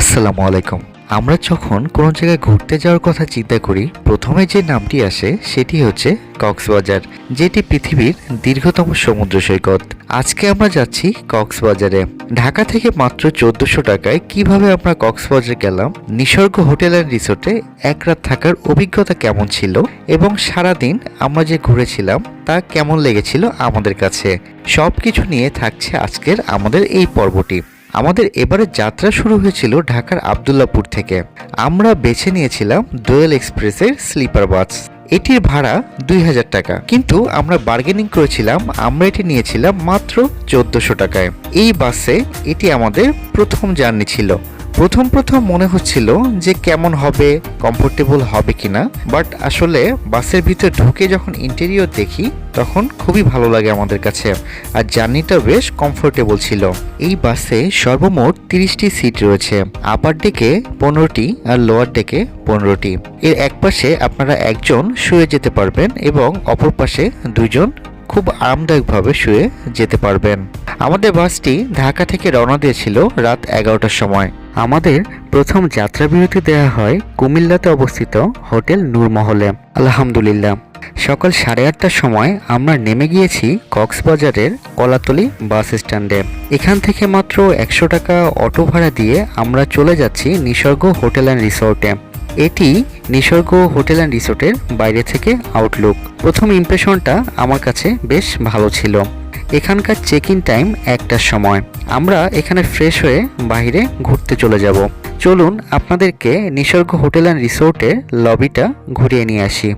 আসসালামু আলাইকুম। আমরা যখন কোনো জায়গায় ঘুরতে যাওয়ার কথা চিন্তা করি, প্রথমে যে নামটি আসে সেটি হচ্ছে কক্সবাজার, যেটি পৃথিবীর দীর্ঘতম সমুদ্র সৈকত। আজকে আমরা যাচ্ছি কক্সবাজারে। ঢাকা থেকে মাত্র চোদ্দশো টাকায় কীভাবে আমরা কক্সবাজার গেলাম? নিসর্গ হোটেল অ্যান্ড রিসোর্টে এক রাত থাকার অভিজ্ঞতা কেমন ছিল? এবং সারাদিন আমরা যে ঘুরেছিলাম, তা কেমন লেগেছিল আমাদের কাছে? সব কিছু নিয়ে থাকছে আজকের আমাদের এই পর্বটি। আমাদের এবারে যাত্রা শুরু হয়েছিল ঢাকার আবদুল্লাপুর থেকে। আমরা বেছে নিয়েছিলাম দোয়েল এক্সপ্রেসের স্লিপার বাস। এটির ভাড়া দুই হাজার টাকা। কিন্তু আমরা বার্গেনিং করেছিলাম, আমরা এটি নিয়েছিলাম মাত্র চোদ্দশো টাকায়। এই বাসে এটি আমাদের প্রথম জার্নি ছিল। প্রথম প্রথম মনে হচ্ছিল যে কেমন হবে কমফোর্টেবল হবে কিনা বাট আসলে বাসের ভিতরে ঢুকে যখন ইন্টেরিয়র দেখি, তখন খুবই ভালো লাগে আমাদের কাছে, আর জার্নিটা বেশ কমফোর্টেবল ছিল। এই বাসে সর্বমোট তিরিশটি সিট রয়েছে আপার ডেকে পনেরোটি আর লোয়ার ডেকে পনেরোটি। এর এক পাশে আপনারা একজন শুয়ে যেতে পারবেন এবং অপর পাশে দুজন খুব আরামদায়কভাবে শুয়ে যেতে পারবেন। আমাদের বাসটি ঢাকা থেকে রওনা দিয়েছিল রাত এগারোটার সময়। আমাদের প্রথম যাত্রা বিরতি দেওয়া হয় কুমিল্লাতে অবস্থিত হোটেল নূরমহলে। আলহামদুলিল্লাহ। সকাল সাড়ে আটটার সময় আমরা নেমে গিয়েছি কক্সবাজারের কলাতলি বাস স্ট্যান্ডে। এখান থেকে মাত্র একশো টাকা অটো ভাড়া দিয়ে আমরা চলে যাচ্ছি নিসর্গ হোটেল অ্যান্ড রিসোর্টে। এটি নিসর্গ হোটেল অ্যান্ড রিসোর্টের বাইরে থেকে আউটলুক। প্রথম ইমপ্রেশনটা আমার কাছে বেশ ভালো ছিল। এখানকার চেক ইন টাইম একটার সময়। আমরা এখানে ফ্রেশ হয়ে বাইরে ঘুরতে চলে যাব। চলুন আপনাদেরকে নিসর্গ হোটেল অ্যান্ড রিসোর্টের লবিটা ঘুরিয়ে নিয়ে আসি।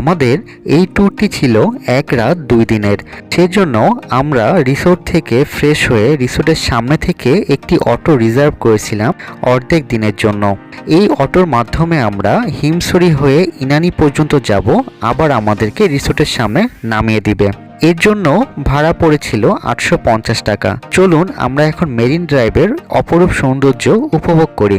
আমাদের এই ট্যুরটি ছিল এক রাত দুই দিনের। সেজন্য আমরা রিসোর্ট থেকে ফ্রেশ হয়ে রিসোর্টের সামনে থেকে একটি অটো রিজার্ভ করেছিলাম অর্ধেক দিনের জন্য। এই অটোর মাধ্যমে আমরা হিমসরি হয়ে ইনানি পর্যন্ত যাব, আবার আমাদেরকে রিসোর্টের সামনে নামিয়ে দিবে। এর জন্য ভাড়া পড়েছিল আটশো পঞ্চাশ টাকা। চলুন আমরা এখন মেরিন ড্রাইভের অপরূপ সৌন্দর্য উপভোগ করি।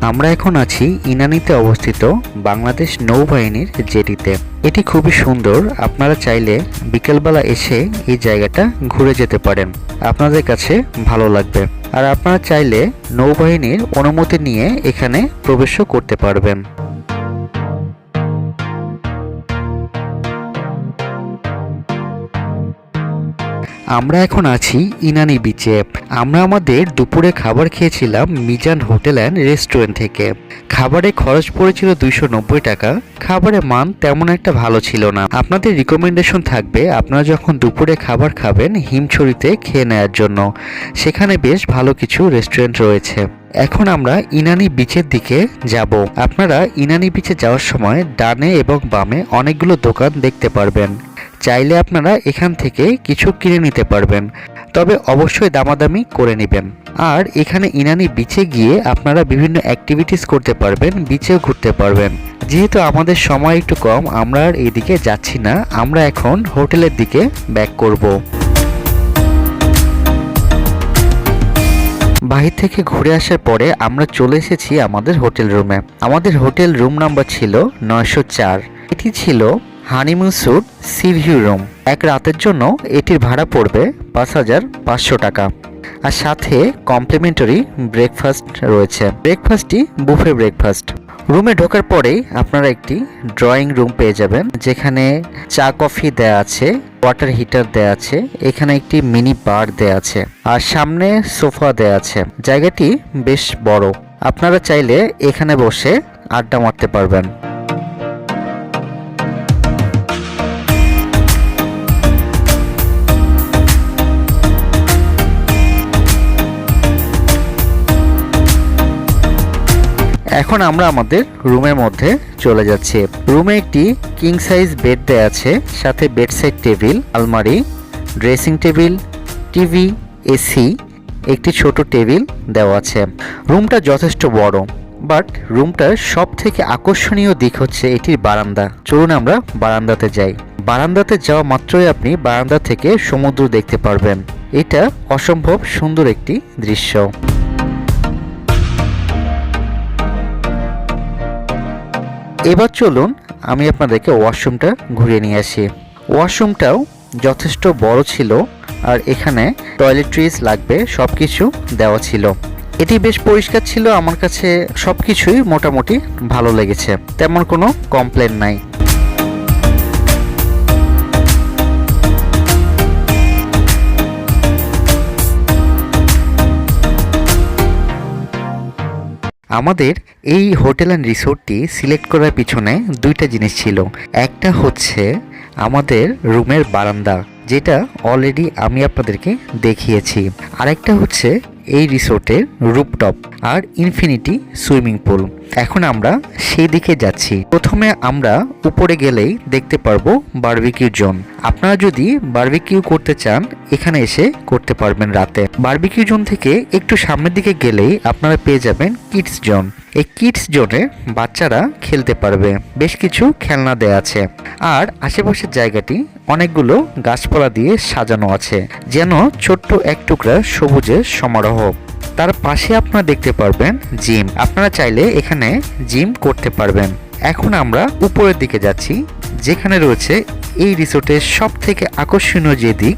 আমরা এখন আছি ইনানিতে অবস্থিত বাংলাদেশ নৌবাহিনীর জেটিতে। এটি খুবই সুন্দর, আপনারা চাইলে বিকেলবেলা এসে এই জায়গাটা ঘুরে যেতে পারেন। আপনাদের কাছে ভালো লাগবে। আর আপনারা চাইলে নৌবাহিনীর অনুমতি নিয়ে এখানে প্রবেশও করতে পারবেন। আমরা এখন আছি ইনানি বিচে। আমরা আমাদের দুপুরে খাবার খেয়েছিলাম মিজান হোটেল অ্যান্ড রেস্টুরেন্ট থেকে। খাবারে খরচ পড়েছিল দুইশো নব্বই টাকা। খাবারের মান তেমন একটা ভালো ছিল না। আপনাদের রিকমেন্ডেশন থাকবে আপনারা যখন দুপুরে খাবার খাবেন হিমছড়িতে খেয়ে নেওয়ার জন্য। সেখানে বেশ ভালো কিছু রেস্টুরেন্ট রয়েছে। এখন আমরা ইনানি বিচের দিকে যাব। আপনারা ইনানি বিচে যাওয়ার সময় ডানে এবং বামে অনেকগুলো দোকান দেখতে পারবেন। চাইলে আপনারা এখান থেকে কিছু কিনে নিতে পারবেন, তবে অবশ্যই দামাদামি করে নেবেন। আর এখানে ইনানি বিচে গিয়ে আপনারা বিভিন্ন অ্যাক্টিভিটিস করতে পারবেন, বিচেও ঘুরতে পারবেন। যেহেতু আমাদের সময় একটু কম, আমরা আর এইদিকে যাচ্ছি না, আমরা এখন হোটেলের দিকে ব্যাক করব। বাহির থেকে ঘুরে আসার পরে আমরা চলে এসেছি আমাদের হোটেল রুমে। আমাদের হোটেল রুম নাম্বার ছিল নয়শো চার। এটি ছিল honeymoon suite sea view room. এক রাতের জন্য এটির ভাড়া পড়বে পাঁচ হাজার পাঁচশো টাকা। আর সাথে কমপ্লিমেন্টারি ব্রেকফাস্ট রয়েছে। ব্রেকফাস্টটি বুফে ব্রেকফাস্ট। রুমে ঢোকার পরেই আপনারা একটি ড্রয়িং রুম পেয়ে যাবেন, যেখানে চা কফি দেয়া আছে, ওয়াটার হিটার দেয়া আছে, এখানে একটি মিনি বার দেয়া আছে, আর সামনে সোফা দেয়া আছে। জায়গাটি বেশ বড়। আপনারা চাইলে এখানে বসে আড্ডা মারতে পারবেন। এখন আমরা আমাদের রুমের মধ্যে চলে যাচ্ছি। রুমে একটি কিং সাইজ বেড দেয়া আছে, সাথে বেড সাইড টেবিল আলমারি ড্রেসিং টেবিল টিভি এসি একটি ছোট টেবিল দেওয়া আছে। রুমটা যথেষ্ট বড় বাট রুমটার সব থেকে আকর্ষণীয় দিক হচ্ছে এটির বারান্দা। চলুন আমরা বারান্দাতে যাই। বারান্দাতে যাওয়া মাত্রই আপনি বারান্দা থেকে সমুদ্র দেখতে পারবেন। এটা অসম্ভব সুন্দর একটি দৃশ্য। এবার চলুন আমি আপনাদেরকে ওয়াশরুমটা ঘুরিয়ে নিয়ে আসি। ওয়াশরুমটাও যথেষ্ট বড় ছিল আর এখানে টয়লেট্রিজ লাগবে সব কিছু দেওয়া ছিল। এটি বেশ পরিষ্কার ছিল, আমার কাছে সব কিছুই মোটামুটি ভালো লেগেছে, তেমন কোনো কমপ্লেন নাই। আমাদের এই হোটেল অ্যান্ড রিসোর্টটি সিলেক্ট করার পিছনে দুইটা জিনিস ছিল। একটা হচ্ছে আমাদের রুমের বারান্দা, যেটা অলরেডি আমি আপনাদেরকে দেখিয়েছি। আরেকটা হচ্ছে এই রিসোর্টের রুপটপ আর ইনফিনিটি সুইমিং পুল। এখন আমরা সেই দিকে যাচ্ছি। প্রথমে আমরা উপরে গেলেই দেখতে পারব বার্বিকিউ জোন। আপনারা যদি বার্বিকিউ করতে চান, এখানে এসে করতে পারবেন রাতে। বারবিকিউ জোন থেকে একটু সামনের দিকে গেলেই আপনারা পেয়ে যাবেন কিডস জোন। এই কিডস জোনে বাচ্চারা খেলতে পারবে। বেশ কিছু খেলনা দেয়া আছে। আর আশেপাশের জায়গাটি অনেকগুলো গাছপালা দিয়ে সাজানো আছে। যেন ছোট্ট এক টুকরা সবুজের সমারোহ তার পাশে আপনারা দেখতে পারবেন জিম। আপনারা চাইলে এখানে জিম করতে পারবেন। এখন আমরা উপরের দিকে যাচ্ছি, যেখানে রয়েছে এই রিসোর্টের সব থেকে আকর্ষণীয় যে দিক,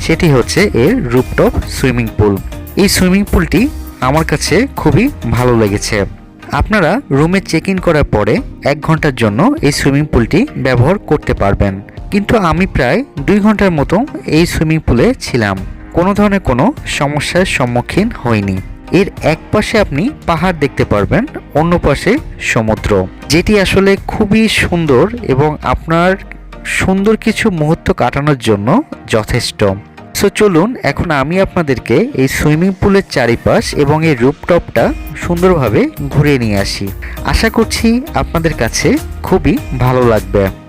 সেটি হচ্ছে এর রুপটপ সুইমিং পুল। এই সুইমিং পুলটি আমার কাছে খুবই ভালো লেগেছে। আপনারা রুমে চেক ইন করার পরে এক ঘণ্টার জন্য এই সুইমিং পুলটি ব্যবহার করতে পারবেন। কিন্তু আমি প্রায় দুই ঘণ্টার মতো এই সুইমিং পুলে ছিলাম। কোনো ধরনের কোনো সমস্যার সম্মুখীন হইনি এর এক পাশে আপনি পাহাড় দেখতে পারবেন, অন্য পাশে সমুদ্র। যেটি আসলে খুবই সুন্দর এবং আপনার সুন্দর কিছু মুহূর্ত কাটানোর জন্য যথেষ্ট। সো চলুন, এখন আমি আপনাদেরকে এই সুইমিং পুলের চারিপাশ এবং এই রুপটপটা সুন্দরভাবে ঘুরে নিয়ে আসি। আশা করছি আপনাদের কাছে খুবই ভালো লাগবে।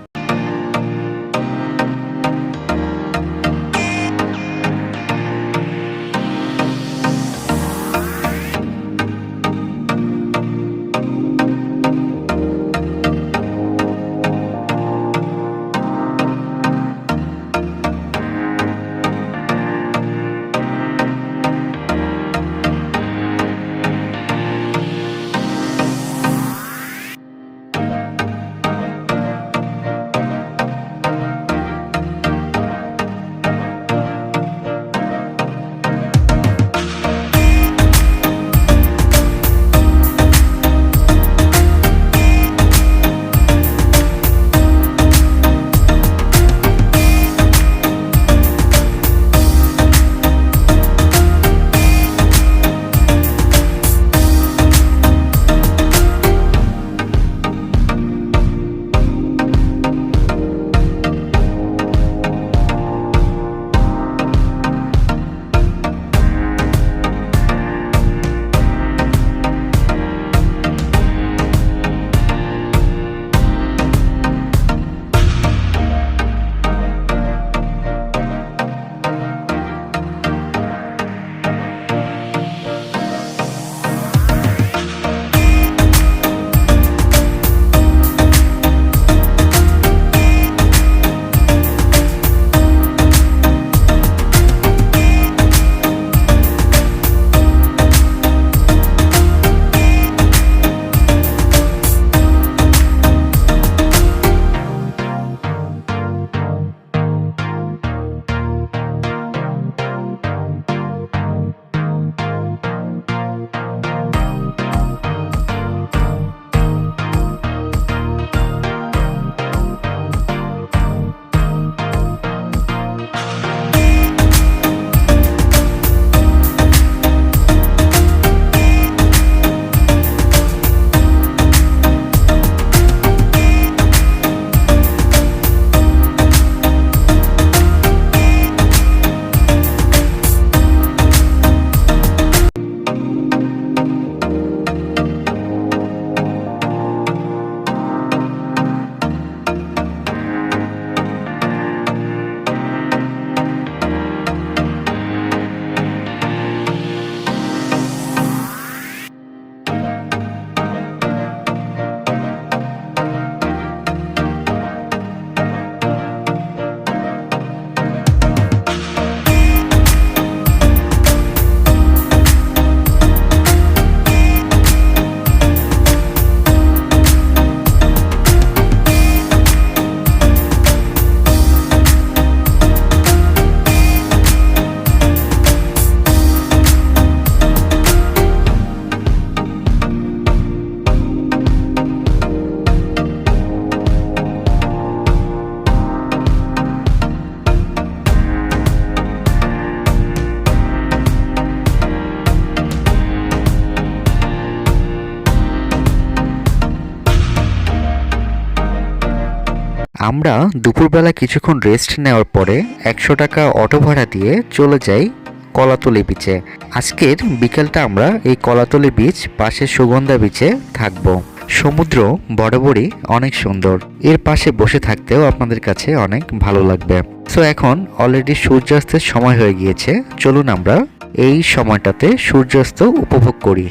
আমরা দুপুরবেলা কিছুক্ষণ রেস্ট নেওয়ার পরে একশো টাকা অটো ভাড়া দিয়ে চলে যাই কলাতলি বিচে আজকের বিকেলটা আমরা এই কলাতলি বিচ পাশে সুগন্ধা বিচে থাকব। সমুদ্র, বরাবরই অনেক সুন্দর। এর পাশে বসে থাকতেও আপনাদের কাছে অনেক ভালো লাগবে। সো এখন অলরেডি সূর্যাস্তের সময় হয়ে গিয়েছে। চলুন আমরা এই সময়টাতে সূর্যাস্ত উপভোগ করি।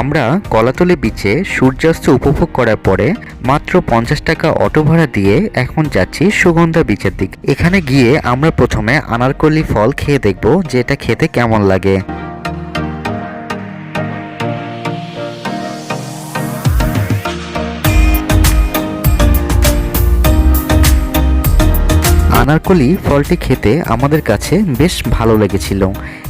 আমরা কলাতলি বিচে সূর্যাস্ত উপভোগ করার পরে মাত্র পঞ্চাশ টাকা অটো ভাড়া দিয়ে এখন যাচ্ছি সুগন্ধা বিচের দিক। এখানে গিয়ে আমরা প্রথমে আনারকলি ফল খেয়ে দেখব যে এটা খেতে কেমন লাগে। আনারকলি ফলটি খেতে আমাদের কাছে বেশ ভালো লেগেছিল।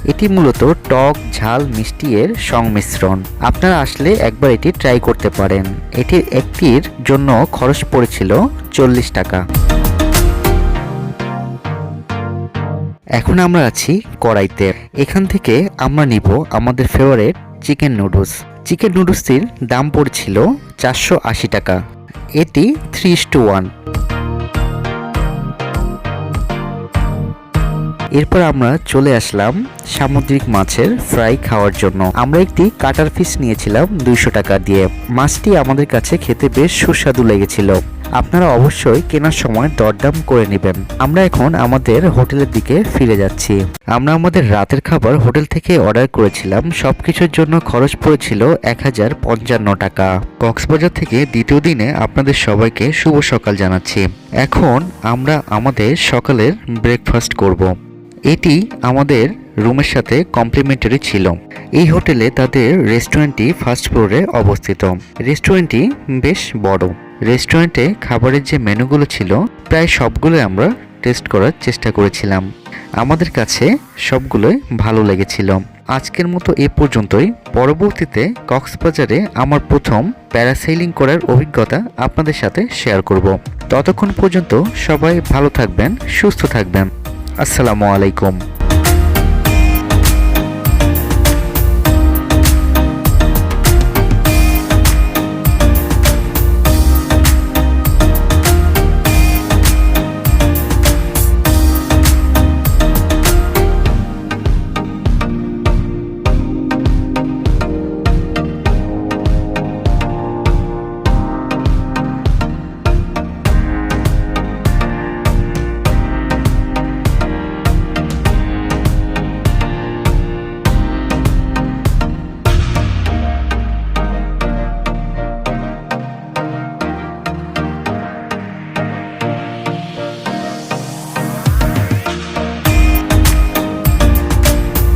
এটি মূলত টক, ঝাল, মিষ্টি এর সংমিশ্রণ। আপনারা আসলে একবার এটি ট্রাই করতে পারেন। এটির একটির জন্য খরচ পড়েছিল চল্লিশ টাকা। এখন আমরা আছি কড়াইতে। এখান থেকে আমরা নিব আমাদের ফেভারেট চিকেন নুডলস চিকেন নুডলসটির দাম পড়ছিল চারশো আশি টাকা। এটি থ্রি টু ওয়ান এরপর আমরা চলে আসলাম সামুদ্রিক মাছের ফ্রাই খাওয়ার জন্য। আমরা একটি কাটার ফিস নিয়েছিলাম দুইশো টাকা দিয়ে। মাছটি আমাদের কাছে খেতে বেশ সুস্বাদু লেগেছিল। আপনারা অবশ্যই কেনার সময় দরদাম করে নেবেন। আমরা এখন আমাদের হোটেলের দিকে ফিরে যাচ্ছি। আমরা আমাদের রাতের খাবার হোটেল থেকে অর্ডার করেছিলাম। সবকিছুর জন্য খরচ পড়েছিল এক হাজার পঞ্চান্ন টাকা। কক্সবাজার থেকে দ্বিতীয় দিনে আপনাদের সবাইকে শুভ সকাল জানাচ্ছি। এখন আমরা আমাদের সকালের ব্রেকফাস্ট করব। এটি আমাদের রুমের সাথে কমপ্লিমেন্টারি ছিল। এই হোটেলে তাদের রেস্টুরেন্টটি ফার্স্ট ফ্লোরে অবস্থিত। রেস্টুরেন্টটি বেশ বড়। রেস্টুরেন্টে খাবারের যে মেনুগুলো ছিল, প্রায় সবগুলোই আমরা টেস্ট করার চেষ্টা করেছিলাম। আমাদের কাছে সবগুলোই ভালো লেগেছিল। আজকের মতো এ পর্যন্তই। পরবর্তীতে কক্সবাজারে আমার প্রথম প্যারাসেইলিং করার অভিজ্ঞতা আপনাদের সাথে শেয়ার করব। ততক্ষণ পর্যন্ত সবাই ভালো থাকবেন, সুস্থ থাকবেন। আসসালামু আলাইকুম।